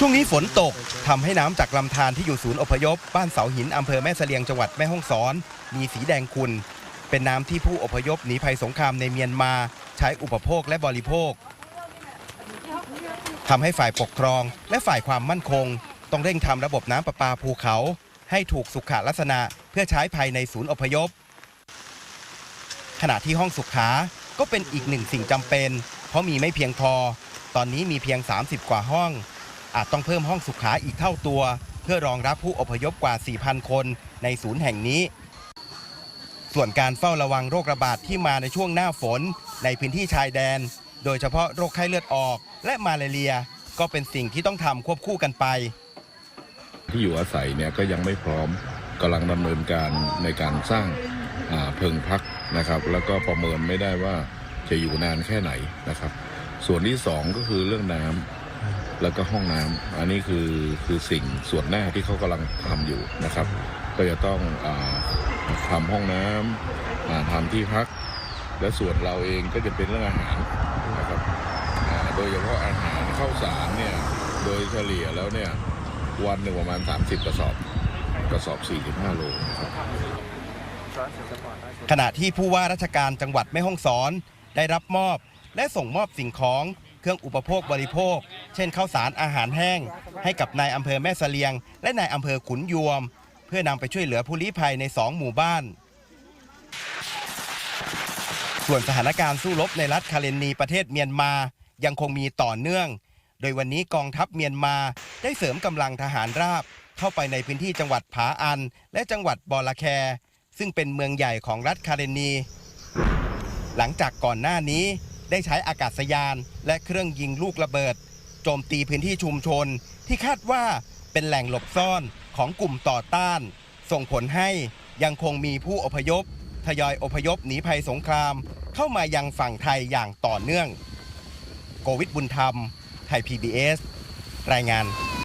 ช่วงนี้ฝนตกทำให้น้ำจากลำธารที่อยู่ศูนย์อพยพ บ้านเสาหินอำเภอแม่เสลียงจังหวัดแม่ฮ่องสอน มีสีแดงขุ่นเป็นน้ำที่ผู้อพยพหนีภัยสงครามในเมียนมา ใช้อุปโภคและบริโภคทำให้ฝ่ายปกครองและฝ่ายความมั่นคง ต้องเร่งทำระบบน้ำประปาภูเขา ให้ถูกสุขลักษณะเพื่อใช้ภายในศูนย์อพยพ ขณะที่ห้องสุขาก็เป็นอีกหนึ่งสิ่งจำเป็น เพราะมีไม่เพียงพอ ตอนนี้มีเพียง 30 กว่าห้อง ต้องเพิ่มห้องสุขาอีกเท่าตัว เพื่อรองรับผู้อพยพกว่า 4,000 คนในศูนย์แห่งนี้ ส่วนการเฝ้าระวังโรคระบาดที่มาในช่วงหน้าฝน ในพื้นที่ชายแดน โดยเฉพาะโรคไข้เลือดออก และมาลาเรีย ก็เป็นสิ่งที่ต้องทำควบคู่กันไป ที่อยู่อาศัยเนี่ยก็ยังไม่พร้อมกำลังดำเนินการในการสร้างเพิงพักนะครับ แล้วก็ประเมินไม่ได้ว่าจะอยู่นานแค่ไหนนะครับ ส่วนที่สองก็คือเรื่องน้ำ แล้วก็ห้องน้ำอันนี้คือคือสิ่งส่วนหน้าที่เขากำลังทำอยู่นะครับ ก็จะต้องอาทำห้องน้ำอ่าทำที่พัก และส่วนเราเองก็จะเป็นเรื่องอาหารนะครับอ่าโดยเฉพาะอาหารข้าวสารเนี่ยโดยเฉลี่ยแล้วเนี่ยวันหนึ่งประมาณ 30 กระสอบกระสอบ 45 โลนะครับขณะที่ผู้ว่าราชการจังหวัดแม่ฮ่องสอน ได้รับมอบและส่งมอบสิ่งของ เครื่องอุปโภคบริโภค เช่นข้าวสารอาหารแห้ง ให้กับนายอำเภอแม่เสลียง และนายอำเภอขุนยวม เพื่อนำไปช่วยเหลือผู้ลี้ภัยในสองหมู่บ้าน ส่วนสถานการณ์สู้รบในรัฐคาเลนีประเทศเมียนมายังคงมีต่อเนื่อง โดยวันนี้กองทัพเมียนมาได้เสริมกำลังทหารราบ เข้าไปในพื้นที่จังหวัดผาอัน และจังหวัดบอลาแค ซึ่งเป็นเมืองใหญ่ของรัฐคาเรนี หลังจากก่อนหน้านี้ ได้ใช้อากาศยาน และเครื่องยิงลูกระเบิด โจมตีพื้นที่ชุมชน ที่คาดว่าเป็นแหล่งหลบซ่อนของกลุ่มต่อต้าน ส่งผลให้ยังคงมีผู้อพยพ ทยอยอพยพหนีภัยสงคราม เข้ามายังฝั่งไทยอย่างต่อเนื่อง โกวิทบุญธรรม ไทย PBS รายงาน